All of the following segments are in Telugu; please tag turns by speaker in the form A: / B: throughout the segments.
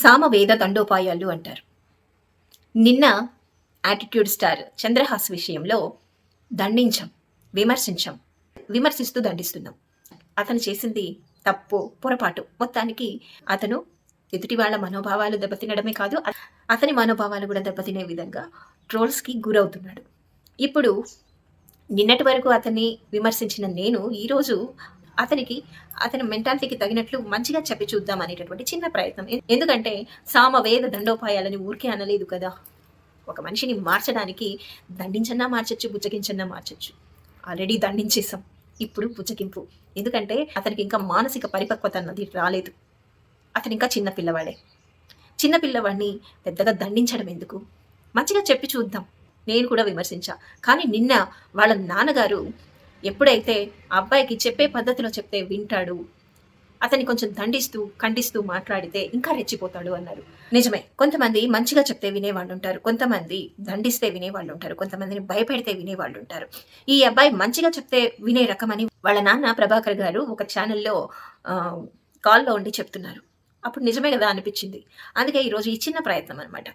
A: సామవేద దండోపాయాలు అంటారు. నిన్న యాటిట్యూడ్ స్టార్ చంద్రహాస్ విషయంలో దండించాం విమర్శించాం విమర్శిస్తూ దండిస్తున్నాం. అతను చేసింది తప్పు పొరపాటు. మొత్తానికి అతను ఎదుటి వాళ్ళ మనోభావాలు దెబ్బతినడమే కాదు అతని మనోభావాలు కూడా దెబ్బతినే విధంగా ట్రోల్స్కి గురవుతున్నాడు. ఇప్పుడు నిన్నటి వరకు అతన్ని విమర్శించిన నేను ఈరోజు అతనికి అతని మెంటాలిటీకి తగినట్లు మంచిగా చెప్పి చూద్దాం అనేటటువంటి చిన్న ప్రయత్నం. ఎందుకంటే సామవేద దండోపాయాలని ఊరికే అనలేదు కదా. ఒక మనిషిని మార్చడానికి దండించన్నా మార్చచ్చు బుజ్జగించన్నా మార్చచ్చు. ఆల్రెడీ దండించేసాం ఇప్పుడు బుజ్జగింపు. ఎందుకంటే అతనికి ఇంకా మానసిక పరిపక్వత అన్నది రాలేదు. అతను ఇంకా చిన్న పిల్లవాడే. చిన్న పిల్లవాడిని పెద్దగా దండించడం ఎందుకు? మంచిగా చెప్పి చూద్దాం. నేను కూడా విమర్శించా. కానీ నిన్న వాళ్ళ నాన్నగారు ఎప్పుడైతే ఆ అబ్బాయికి చెప్పే పద్ధతిలో చెప్తే వింటాడు అతన్ని కొంచెం దండిస్తూ ఖండిస్తూ మాట్లాడితే ఇంకా రెచ్చిపోతాడు అన్నారు. నిజమే. కొంతమంది మంచిగా చెప్తే వినేవాళ్ళు ఉంటారు కొంతమంది దండిస్తే వినేవాళ్ళు ఉంటారు కొంతమందిని భయపెడితే వినేవాళ్ళు ఉంటారు. ఈ అబ్బాయి మంచిగా చెప్తే వినే రకమని వాళ్ళ నాన్న ప్రభాకర్ గారు ఒక ఛానల్లో కాల్లో ఉండి చెప్తున్నారు. అప్పుడు నిజమే కదా అనిపించింది. అందుకే ఈరోజు ఈ చిన్న ప్రయత్నం అనమాట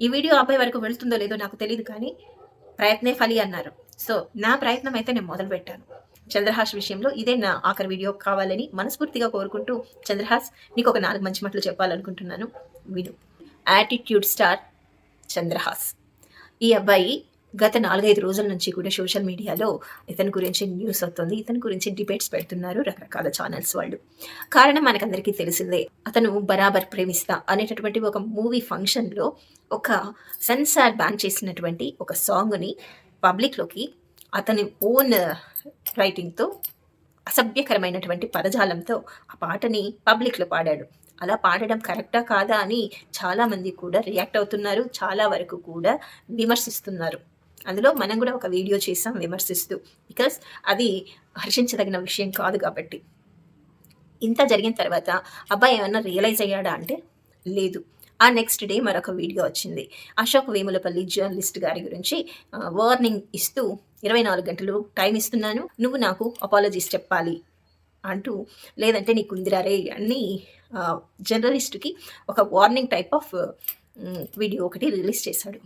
A: ఈ వీడియో అబ్బాయి వరకు వెళ్తుందో లేదో నాకు తెలియదు కానీ ప్రయత్నే ఫలి అన్నారు. సో నా ప్రయత్నం అయితే నేను మొదలు పెట్టాను చంద్రహాస్ విషయంలో ఇదే నా ఆఖరి వీడియో కావాలని మనస్ఫూర్తిగా కోరుకుంటూ చంద్రహాస్ నీకు ఒక నాలుగు మంచి మాటలు చెప్పాలనుకుంటున్నాను. విను. Attitude star Chandrahas. ఈ అబ్బాయి గత నాలుగైదు రోజుల నుంచి కూడా సోషల్ మీడియాలో ఇతని గురించి న్యూస్ అవుతుంది ఇతని గురించి డిబేట్స్ పెడుతున్నారు రకరకాల ఛానల్స్ వాళ్ళు. కారణం మనకందరికీ తెలిసిందే అతను బరాబర్ ప్రేమిస్తా అనేటటువంటి ఒక మూవీ ఫంక్షన్లో ఒక సెన్సార్ బ్యాన్ చేసినటువంటి ఒక సాంగ్ని పబ్లిక్లోకి అతని ఓన్ రైటింగ్తో అసభ్యకరమైనటువంటి పదజాలంతో ఆ పాటని పబ్లిక్లో పాడాడు. అలా పాడడం కరెక్టా కాదా అని చాలామంది కూడా రియాక్ట్ అవుతున్నారు. చాలా వరకు కూడా విమర్శిస్తున్నారు. అందులో మనం కూడా ఒక వీడియో చేసాం విమర్శిస్తూ. బికాస్ అది హర్షించదగిన విషయం కాదు కాబట్టి. ఇంత జరిగిన తర్వాత అబ్బాయి ఏమన్నా రియలైజ్ అయ్యాడా అంటే లేదు. ఆ నెక్స్ట్ డే మరొక వీడియో వచ్చింది. అశోక్ వేములపల్లి జర్నలిస్ట్ గారి గురించి వార్నింగ్ ఇస్తూ ఇరవై నాలుగు గంటలు టైం ఇస్తున్నాను నువ్వు నాకు అపాలజీస్ చెప్పాలి అంటూ లేదంటే నీకు ఉందిరారే అని జర్నలిస్ట్కి ఒక వార్నింగ్ టైప్ ఆఫ్ వీడియో ఒకటి రిలీజ్ చేశాడు.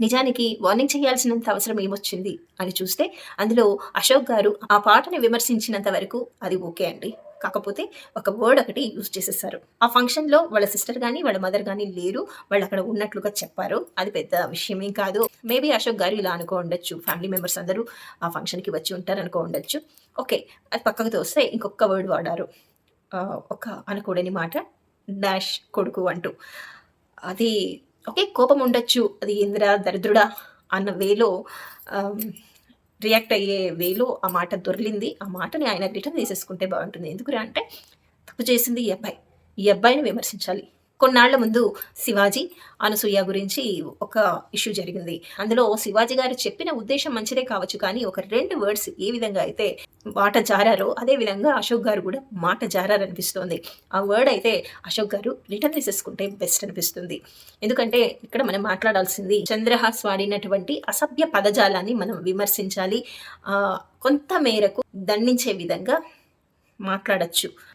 A: నిజానికి వార్నింగ్ చేయాల్సినంత అవసరం ఏమొచ్చింది? అని చూస్తే అందులో అశోక్ గారు ఆ పాటని విమర్శించినంత వరకు అది ఓకే అండి. కాకపోతే ఒక వర్డ్ ఒకటి యూజ్ చేసేసారు ఆ ఫంక్షన్లో వాళ్ళ సిస్టర్ కానీ వాళ్ళ మదర్ కానీ లేరు. వాళ్ళు అక్కడ ఉన్నట్లుగా చెప్పారు. అది పెద్ద విషయమేం కాదు. మేబీ అశోక్ గారు ఇలా అనుకో ఉండొచ్చు. ఫ్యామిలీ మెంబర్స్ అందరూ ఆ ఫంక్షన్కి వచ్చి ఉంటారు అనుకో ఉండొచ్చు. ఓకే అది పక్కకు తోస్తే ఇంకొక వర్డ్ వాడారు. ఒక అనకూడని మాట డాష్ కొడుకు అంటూ. అది ఓకే కోపం ఉండొచ్చు. అది ఇంద్ర దరిద్రుడా అన్న వేలో రియాక్ట్ అయ్యే వేలో ఆ మాట దొరికింది ఆ మాటని ఆయన రిటర్న్ తీసేసుకుంటే బాగుంటుంది. ఎందుకురా అంటే తప్పు చేసింది ఈ అబ్బాయి. ఈ అబ్బాయిని విమర్శించాలి. కొన్నాళ్ళ ముందు శివాజీ అనసూయ గురించి ఒక ఇష్యూ జరిగింది. అందులో శివాజీ గారు చెప్పిన ఉద్దేశం మంచిదే కావచ్చు కానీ ఒక రెండు వర్డ్స్ ఏ విధంగా అయితే మాట జారారో అదే విధంగా అశోక్ గారు కూడా మాట జారారనిపిస్తోంది. ఆ వర్డ్ అయితే అశోక్ గారు రిటర్న్ తీసేసుకుంటే బెస్ట్ అనిపిస్తుంది. ఎందుకంటే ఇక్కడ మనం మాట్లాడాల్సింది చంద్రహాస్ వాడినటువంటి అసభ్య పదజాలాన్ని మనం విమర్శించాలి. ఆ, కొంత మేరకు దండించే విధంగా మాట్లాడచ్చు.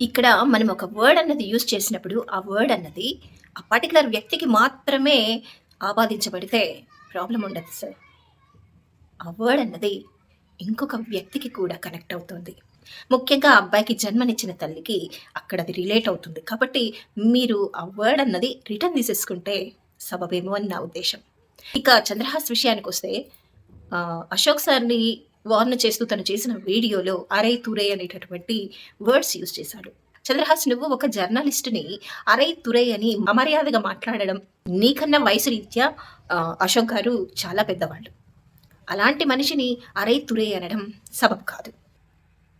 A: ఇక్కడ మనం ఒక వర్డ్ అన్నది యూజ్ చేసినప్పుడు ఆ వర్డ్ అన్నది ఆ పర్టికులర్ వ్యక్తికి మాత్రమే ఆపాదించబడితే ప్రాబ్లం ఉండదు సార్ ఆ వర్డ్ అన్నది ఇంకొక వ్యక్తికి కూడా కనెక్ట్ అవుతుంది. ముఖ్యంగా అబ్బాయికి జన్మనిచ్చిన తల్లికి అక్కడ అది రిలేట్ అవుతుంది. కాబట్టి మీరు ఆ వర్డ్ అన్నది రిటర్న్ తీసేసుకుంటే సబబేమో అని నా ఉద్దేశం. ఇక చంద్రహాస్ విషయానికి వస్తే అశోక్ సార్ని వార్న్ చేస్తూ తను చేసిన వీడియోలో అరే తురే అనేటటువంటి వర్డ్స్ యూజ్ చేశాడు. చంద్రహాస్ నువ్వు ఒక జర్నలిస్ట్ని అరై తురై అని అమర్యాదగా మాట్లాడడం నీకన్నా వయసు రీత్యా అశోక్ గారు చాలా పెద్దవాళ్ళు. అలాంటి మనిషిని అరై తురే అనడం సబబ్ కాదు.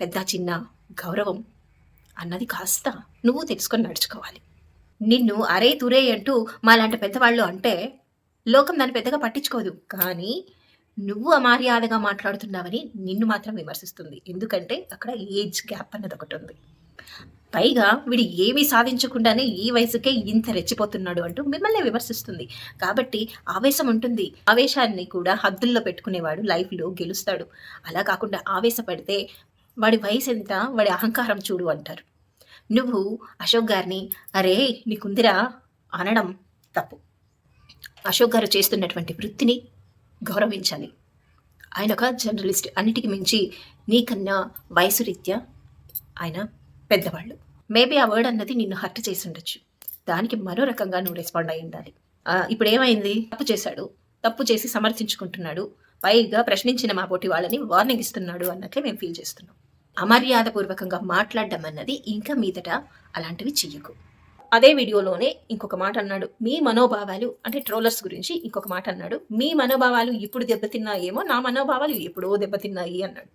A: పెద్ద చిన్న గౌరవం అన్నది కాస్త నువ్వు తెలుసుకొని నడుచుకోవాలి. నిన్ను అరే తురే అంటూ మాలాంటి పెద్దవాళ్ళు అంటే లోకం దాన్ని పెద్దగా పట్టించుకోదు. కానీ నువ్వు అమర్యాదగా మాట్లాడుతున్నావని నిన్ను మాత్రం విమర్శిస్తుంది. ఎందుకంటే అక్కడ ఏజ్ గ్యాప్ అన్నది ఒకటి ఉంది. పైగా వీడు ఏమీ సాధించకుండానే ఈ వయసుకే ఇంత రెచ్చిపోతున్నాడు అంటూ మిమ్మల్ని విమర్శిస్తుంది. కాబట్టి ఆవేశం ఉంటుంది. ఆవేశాన్ని కూడా హద్దుల్లో పెట్టుకునేవాడు లైఫ్లో గెలుస్తాడు. అలా కాకుండా ఆవేశపడితే వాడి వయసు ఎంత? వాడి అహంకారం చూడు అంటారు. నువ్వు అశోక్ గారిని అరే నీకుందిరా? అనడం తప్పు. అశోక్ గారు చేస్తున్నటువంటి వృత్తిని గౌరవించాలి. ఆయన ఒక జర్నలిస్ట్ అన్నిటికీ మించి నీకన్నా వయసు రీత్యా ఆయన పెద్దవాళ్ళు. మేబీ ఆ వర్డ్ అన్నది నిన్ను హర్ట్ చేసి ఉండొచ్చు. దానికి మరో రకంగా నువ్వు రెస్పాండ్ అయి ఉండాలి. ఇప్పుడు ఏమైంది? తప్పు చేశాడు. తప్పు చేసి సమర్థించుకుంటున్నాడు. పైగా ప్రశ్నించిన మా పోటీ వాళ్ళని వార్నింగ్ ఇస్తున్నాడు అన్నట్లే మేము ఫీల్ చేస్తున్నాం. అమర్యాదపూర్వకంగా మాట్లాడడం అన్నది ఇంకా మీదట అలాంటివి చెయ్యకు. అదే వీడియోలోనే ఇంకొక మాట అన్నాడు. మీ మనోభావాలు అంటే ట్రోలర్స్ గురించి ఇంకొక మాట అన్నాడు. మీ మనోభావాలు ఇప్పుడు దెబ్బతిన్నాయేమో నా మనోభావాలు ఎప్పుడో దెబ్బతిన్నాయి అన్నాడు.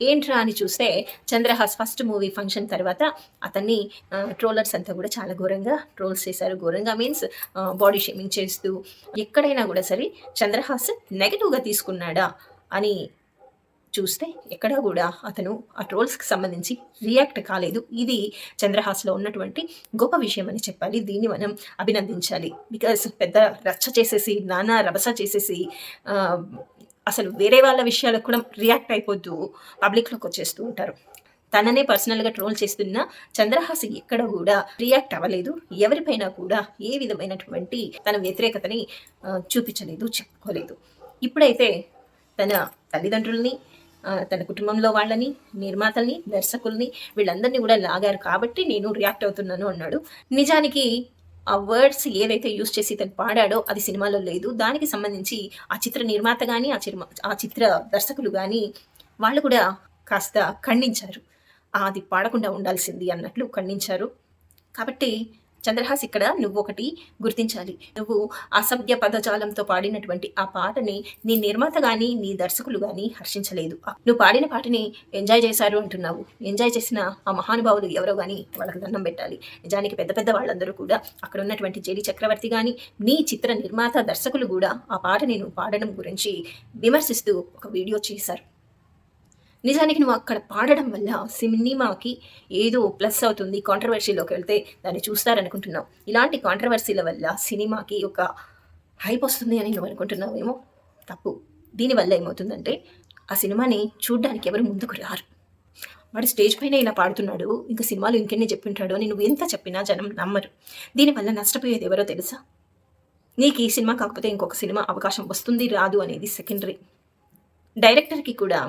A: ఏంట్రా అని చూస్తే చంద్రహాస్ ఫస్ట్ మూవీ ఫంక్షన్ తర్వాత అతన్ని ట్రోలర్స్ అంతా కూడా చాలా ఘోరంగా ట్రోల్స్ చేశారు. ఘోరంగా మీన్స్ బాడీ షేమింగ్ చేస్తూ ఎక్కడైనా కూడా సరే చంద్రహాస్ నెగటివ్గా తీసుకున్నాడా అని చూస్తే ఎక్కడా కూడా అతను ఆ ట్రోల్స్కి సంబంధించి రియాక్ట్ కాలేదు. ఇది చంద్రహాస్లో ఉన్నటువంటి గొప్ప విషయం అని చెప్పాలి. దీన్ని మనం అభినందించాలి. బికాస్ పెద్ద రచ్చ చేసేసి నానా రభస చేసేసి అసలు వేరే వాళ్ళ విషయాలకు కూడా రియాక్ట్ అయిపోద్దు పబ్లిక్లోకి వచ్చేస్తూ ఉంటారు. తననే పర్సనల్గా ట్రోల్ చేస్తున్న చంద్రహాస్ ఎక్కడ కూడా రియాక్ట్ అవ్వలేదు. ఎవరిపైన కూడా ఏ విధమైనటువంటి తన వ్యతిరేకతని చూపించలేదు చెప్పుకోలేదు. ఇప్పుడైతే తన తల్లిదండ్రుల్ని తన కుటుంబంలో వాళ్ళని నిర్మాతల్ని దర్శకుల్ని వీళ్ళందరినీ కూడా లాగారు కాబట్టి నేను రియాక్ట్ అవుతున్నాను అన్నాడు. నిజానికి ఆ వర్డ్స్ ఏదైతే యూస్ చేసి తను పాడాడో అది సినిమాలో లేదు. దానికి సంబంధించి ఆ చిత్ర నిర్మాత కానీ ఆ చిత్ర ఆ చిత్ర దర్శకులు కానీ వాళ్ళు కూడా కాస్త ఖండించారు. అది పాడకుండా ఉండాల్సింది అన్నట్లు ఖండించారు. కాబట్టి చంద్రహాస్ ఇక్కడ నువ్వు ఒకటి గుర్తించాలి. నువ్వు అసభ్య పదజాలంతో పాడినటువంటి ఆ పాటని నీ నిర్మాత కానీ నీ దర్శకులు కానీ హర్షించలేదు. నువ్వు పాడిన పాటని ఎంజాయ్ చేశారు అంటున్నావు. ఎంజాయ్ చేసిన ఆ మహానుభావులు ఎవరో కానీ వాళ్ళకి దండం పెట్టాలి. నిజానికి పెద్ద పెద్ద వాళ్ళందరూ కూడా అక్కడ ఉన్నటువంటి జేడి చక్రవర్తి కానీ నీ చిత్ర నిర్మాత దర్శకులు కూడా ఆ పాటని నువ్వు పాడడం గురించి విమర్శిస్తూ ఒక వీడియో చేశారు. నిజానికి నువ్వు అక్కడ పాడడం వల్ల సినిమాకి ఏదో ప్లస్ అవుతుంది కాంట్రవర్సీలోకి వెళ్తే దాన్ని చూస్తారనుకుంటున్నావు. ఇలాంటి కాంట్రవర్సీల వల్ల సినిమాకి ఒక హైప్ వస్తుంది అని నువ్వు అనుకుంటున్నావేమో? తప్పు. దీనివల్ల ఏమవుతుందంటే ఆ సినిమాని చూడ్డానికి ఎవరు ముందుకు రారు. వాడు స్టేజ్ పైన ఇలా పాడుతున్నాడు ఇంకా సినిమాలు ఇంకెన్ని చెప్పింటాడు అని నువ్వు ఎంత చెప్పినా జనం నమ్మరు. దీనివల్ల నష్టపోయేది ఎవరో తెలుసా? నీకు ఈ సినిమా కాకపోతే ఇంకొక సినిమా అవకాశం వస్తుంది రాదు అనేది సెకండరీ డైరెక్టర్కి కూడా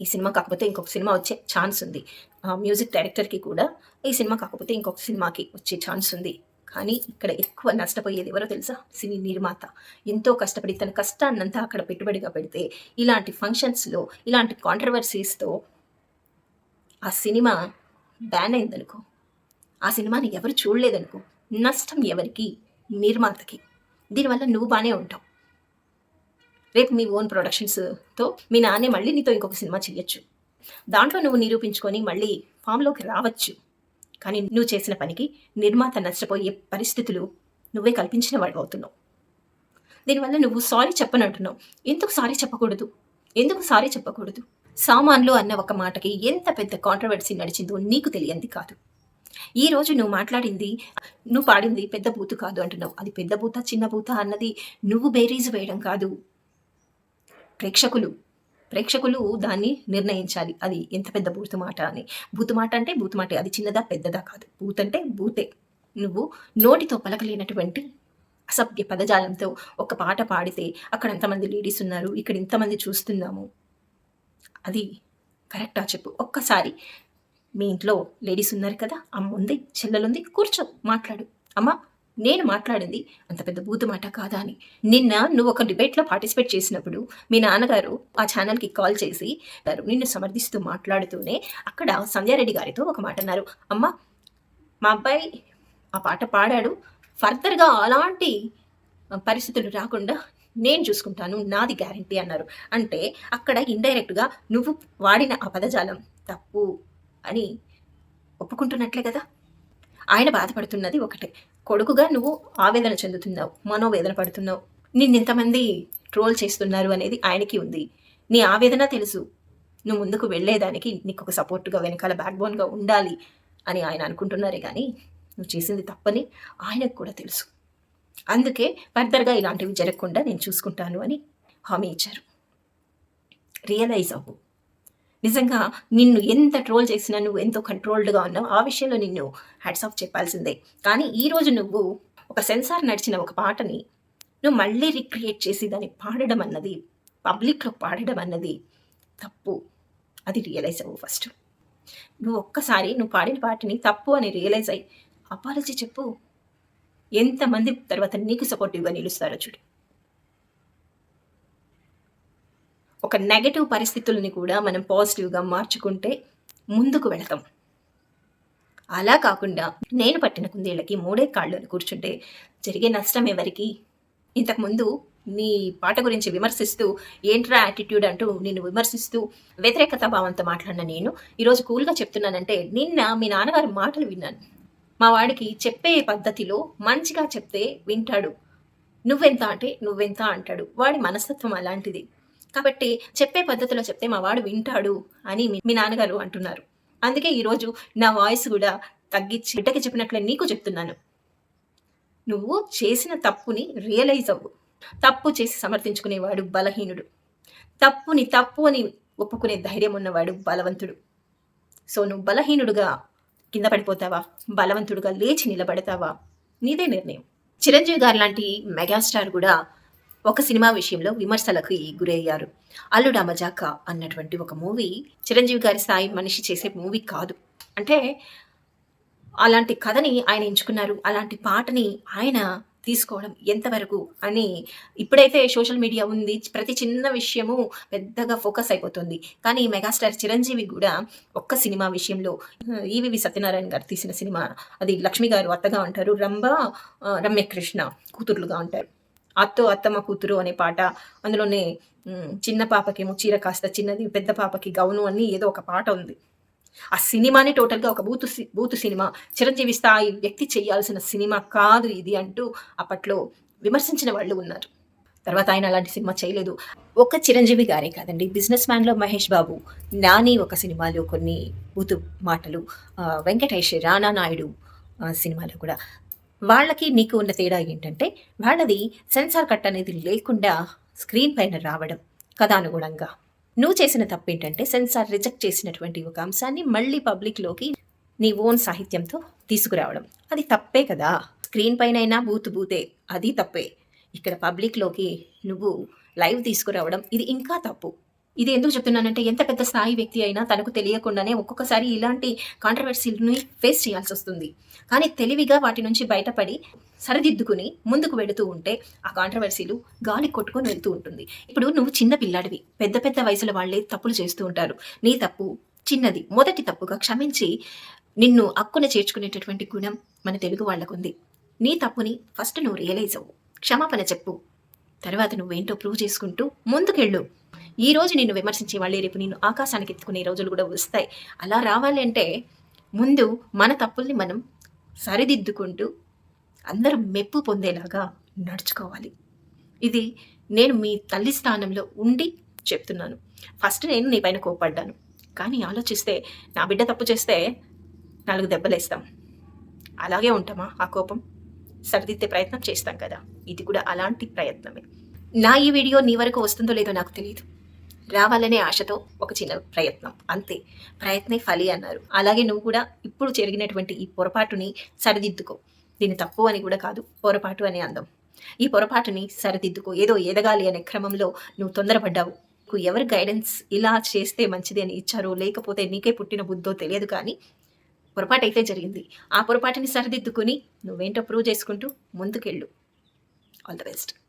A: ఈ సినిమా కాకపోతే ఇంకొక సినిమా వచ్చే ఛాన్స్ ఉంది. ఆ మ్యూజిక్ డైరెక్టర్కి కూడా ఈ సినిమా కాకపోతే ఇంకొక సినిమాకి వచ్చే ఛాన్స్ ఉంది. కానీ ఇక్కడ ఎక్కువ నష్టపోయేది ఎవరో తెలుసా? సినీ నిర్మాత. ఎంతో కష్టపడి తన కష్టాన్నంతా అక్కడ పెట్టుబడిగా పెడితే ఇలాంటి ఫంక్షన్స్లో ఇలాంటి కాంట్రవర్సీస్తో ఆ సినిమా బ్యాన్ అయిందనుకో ఆ సినిమాని ఎవరు చూడలేదనుకో నష్టం ఎవరికి? నిర్మాతకి. దీనివల్ల నువ్వు బాగానే ఉంటావు. రేపు మీ ఓన్ ప్రొడక్షన్స్తో మీ నాన్నే మళ్ళీ నీతో ఇంకొక సినిమా చేయొచ్చు దాంట్లో నువ్వు నిరూపించుకొని మళ్ళీ ఫామ్లోకి రావచ్చు. కానీ నువ్వు చేసిన పనికి నిర్మాత నష్టపోయే పరిస్థితులు నువ్వే కల్పించిన వాడు అవుతున్నావు. దీనివల్ల నువ్వు సారీ చెప్పనంటున్నావు. ఎందుకు సారీ చెప్పకూడదు? ఎందుకు సారీ చెప్పకూడదు? సామాన్లు అన్న ఒక మాటకి ఎంత పెద్ద కాంట్రవర్సీ నడిచిందో నీకు తెలియంది కాదు. ఈ రోజు నువ్వు మాట్లాడింది నువ్వు పాడింది పెద్ద బూతు కాదు అంటున్నావు. అది పెద్ద బూత చిన్న బూత అన్నది నువ్వు బేరీజ్ వేయడం కాదు. ప్రేక్షకులు. ప్రేక్షకులు దాన్ని నిర్ణయించాలి. అది ఎంత పెద్ద బూతు మాట అని. బూతు మాట అంటే బూతు మాట. అది చిన్నదా పెద్దదా కాదు. బూత్ అంటే బూతే నువ్వు నోటితో పలకలేనటువంటి అసభ్య పదజాలంతో ఒక పాట పాడితే అక్కడ ఎంతమంది లేడీస్ ఉన్నారు? ఇక్కడ ఇంతమంది చూస్తున్నాము? అది కరెక్టా చెప్పు. ఒక్కసారి మీ ఇంట్లో లేడీస్ ఉన్నారు కదా? అమ్మ ఉంది చెల్లెలుంది కూర్చో మాట్లాడు. అమ్మ నేను మాట్లాడింది అంత పెద్ద బూతు మాట కాదా అని. నిన్న నువ్వు ఒక డిబేట్లో పార్టిసిపేట్ చేసినప్పుడు మీ నాన్నగారు ఆ ఛానల్కి కాల్ చేసి "గారు, నిన్ను సమర్థిస్తూ మాట్లాడుతూనే అక్కడ సంధ్యారెడ్డి గారితో ఒక మాట అన్నారు. అమ్మ మా అబ్బాయి ఆ పాట పాడాడు. ఫర్దర్గా అలాంటి పరిస్థితులు రాకుండా నేను చూసుకుంటాను నాది గ్యారంటీ అన్నారు. అంటే అక్కడ ఇండైరెక్ట్గా నువ్వు వాడిన ఆ పదజాలం తప్పు అని ఒప్పుకుంటున్నట్లే కదా. ఆయన బాధపడుతున్నది ఒకటే. కొడుకుగా నువ్వు ఆవేదన చెందుతున్నావు మనోవేదన పడుతున్నావు. నిన్నింతమంది ట్రోల్ చేస్తున్నారు అనేది ఆయనకి ఉంది. నీ ఆవేదన తెలుసు. నువ్వు ముందుకు వెళ్ళేదానికి నీకు ఒక సపోర్ట్గా వెనకాల బ్యాక్ బోన్గా ఉండాలి అని ఆయన అనుకుంటున్నారే కానీ నువ్వు చేసింది తప్పని ఆయనకు కూడా తెలుసు. అందుకే ఫర్దర్గా ఇలాంటివి జరగకుండా నేను చూసుకుంటాను అని హామీ ఇచ్చారు. రియలైజ్ అవ్వు. నిజంగా నిన్ను ఎంత ట్రోల్ చేసినా నువ్వు ఎంతో కంట్రోల్డ్గా ఉన్నావు ఆ విషయంలో నిన్ను హ్యాట్స్ ఆఫ్ చెప్పాల్సిందే. కానీ ఈరోజు నువ్వు ఒక సెన్సార్ నడిచిన ఒక పాటని నువ్వు మళ్ళీ రిక్రియేట్ చేసి దాన్ని పాడడం అన్నది పబ్లిక్లో పాడడం అన్నది తప్పు. అది రియలైజ్ అవ్వు ఫస్ట్ నువ్వు ఒక్కసారి నువ్వు పాడిన పాటని తప్పు అని రియలైజ్ అయ్యి అపాలజీ చెప్పు. ఎంతమంది తర్వాత నీకు సపోర్టివ్గా నిలుస్తారో చూడు. ఒక నెగటివ్ పరిస్థితుల్ని కూడా మనం పాజిటివ్గా మార్చుకుంటే ముందుకు వెళతాం. అలా కాకుండా నేను పట్టిన కుందేళ్ళకి మూడే కాళ్ళు కూర్చుంటే జరిగే నష్టం ఎవరికి? ఇంతకుముందు నీ పాట గురించి విమర్శిస్తూ ఏంట్రా యాటిట్యూడ్ అంటూ నిన్ను విమర్శిస్తూ వ్యతిరేకత భావంతో మాట్లాడిన నేను ఈరోజు కూల్గా చెప్తున్నానంటే నిన్న మీ నాన్నగారి మాటలు విన్నాను. మా వాడికి చెప్పే పద్ధతిలో మంచిగా చెప్తే వింటాడు. నువ్వెంత అంటే నువ్వెంత అంటాడు. వాడి మనస్తత్వం అలాంటిది. కాబట్టి చెప్పే పద్ధతిలో చెప్తే మా వాడు వింటాడు అని మీ- నాన్నగారు అంటున్నారు. అందుకే ఈరోజు నా వాయిస్ కూడా తగ్గించి బిడ్డకి చెప్పినట్లే నీకు చెప్తున్నాను. నువ్వు చేసిన తప్పుని రియలైజ్ అవ్వు. తప్పు చేసి సమర్థించుకునేవాడు బలహీనుడు. తప్పుని తప్పు అని ఒప్పుకునే ధైర్యం ఉన్నవాడు బలవంతుడు. సో నువ్వు బలహీనుడుగా కింద పడిపోతావా? బలవంతుడుగా లేచి నిలబడతావా? నీదే నిర్ణయం. చిరంజీవి గారు లాంటి మెగాస్టార్ కూడా ఒక సినిమా విషయంలో విమర్శలకు గురయ్యారు. అల్లుడా మజాక అన్నటువంటి ఒక మూవీ చిరంజీవి గారి స్థాయి మనిషి చేసే మూవీ కాదు. అంటే అలాంటి కథని ఆయన ఎంచుకున్నారు. అలాంటి పాటని ఆయన తీసుకోవడం ఎంతవరకు అని ఇప్పుడైతే సోషల్ మీడియా ఉంది. ప్రతి చిన్న విషయము పెద్దగా ఫోకస్ అయిపోతుంది. కానీ మెగాస్టార్ చిరంజీవి కూడా ఒక్క సినిమా విషయంలో ఈవివి సత్యనారాయణ గారు తీసిన సినిమా అది లక్ష్మి గారు అత్తగా ఉంటారు రంభ రమ్యకృష్ణ కూతుర్లుగా ఉంటారు అత్తో అత్తమ్మ కూతురు అనే పాట. అందులోనే చిన్న పాపకేమో చీర కాస్త చిన్నది పెద్ద పాపకి గౌను అని ఏదో ఒక పాట ఉంది. ఆ సినిమాని టోటల్గా ఒక బూతు బూతు సినిమా. చిరంజీవి స్థాయి వ్యక్తి చేయాల్సిన సినిమా కాదు ఇది అంటూ అప్పట్లో విమర్శించిన వాళ్ళు ఉన్నారు. తర్వాత ఆయన అలాంటి సినిమా చేయలేదు. ఒక చిరంజీవి గారే కాదండి బిజినెస్ మ్యాన్లో మహేష్ బాబు నాని ఒక సినిమాలో కొన్ని బూతు మాటలు వెంకటేష్ రానా నాయుడు సినిమాలో కూడా. వాళ్ళకి నీకు ఉన్న తేడా ఏంటంటే వాళ్ళది సెన్సార్ కట్ అనేది లేకుండా స్క్రీన్ పైన రావడం కథానుగుణంగా. నువ్వు చేసిన తప్పు ఏంటంటే సెన్సార్ రిజెక్ట్ చేసినటువంటి ఒక అంశాన్ని మళ్ళీ పబ్లిక్లోకి నీ ఓన్ సాహిత్యంతో తీసుకురావడం. అది తప్పే కదా. స్క్రీన్ పైన అయినా బూత్ బూతే అది తప్పే. ఇక్కడ పబ్లిక్లోకి నువ్వు లైవ్ తీసుకురావడం ఇది ఇంకా తప్పు. ఇది ఎందుకు చెప్తున్నానంటే ఎంత పెద్ద స్థాయి వ్యక్తి అయినా తనకు తెలియకుండానే ఒక్కొక్కసారి ఇలాంటి కాంట్రవర్సీని ఫేస్ చేయాల్సి వస్తుంది. కానీ తెలివిగా వాటి నుంచి బయటపడి సరిదిద్దుకుని ముందుకు వెళుతూ ఉంటే ఆ కాంట్రవర్సీలు గాలి కొట్టుకొని వెళ్తూ ఉంటుంది. ఇప్పుడు నువ్వు చిన్న పిల్లాడివి. పెద్ద పెద్ద వయసుల వాళ్ళే తప్పులు చేస్తూ ఉంటారు. నీ తప్పు చిన్నది. మొదటి తప్పుగా క్షమించి నిన్ను అక్కున చేర్చుకునేటటువంటి గుణం మన తెలుగు వాళ్ళకుంది. నీ తప్పుని ఫస్ట్ నువ్వు రియలైజ్ అవ్వు. క్షమాపణ చెప్పు. తర్వాత నువ్వేంటో ప్రూవ్ చేసుకుంటూ ముందుకెళ్ళు. ఈ రోజు నిన్ను విమర్శించే వాళ్ళే రేపు నిన్ను ఆకాశానికి ఎత్తుకునే రోజులు కూడా వస్తాయి. అలా రావాలి అంటే ముందు మన తప్పుల్ని మనం సరిదిద్దుకుంటూ అందరూ మెప్పు పొందేలాగా నడుచుకోవాలి. ఇది నేను మీ తల్లి స్థానంలో ఉండి చెప్తున్నాను. ఫస్ట్ నేను నీ పైన కోపడ్డాను కానీ ఆలోచిస్తే నా బిడ్డ తప్పు చేస్తే నాలుగు దెబ్బలేస్తాం. అలాగే ఉంటామా ఆ కోపం? సరిదిద్దే ప్రయత్నం చేస్తాం కదా. ఇది కూడా అలాంటి ప్రయత్నమే. నా ఈ వీడియో నీ వరకు వస్తుందో లేదో నాకు తెలియదు రావాలనే ఆశతో ఒక చిన్న ప్రయత్నం. అంతే. ప్రయత్నే ఫలి అన్నారు. అలాగే నువ్వు కూడా ఇప్పుడు జరిగినటువంటి ఈ పొరపాటుని సరిదిద్దుకో. దీన్ని తప్పు అని కూడా కాదు పొరపాటు అని అందం. ఈ పొరపాటుని సరిదిద్దుకో. ఏదో ఎదగాలి అనే క్రమంలో నువ్వు తొందరపడ్డావు. నీకు ఎవరు గైడెన్స్ ఇలా చేస్తే మంచిది అని ఇచ్చారో లేకపోతే నీకే పుట్టిన బుద్ధో తెలియదు కానీ పొరపాటు అయితే జరిగింది. ఆ పొరపాటుని సరిదిద్దుకుని నువ్వేంటో ప్రూవ్ చేసుకుంటూ ముందుకెళ్ళు. All the best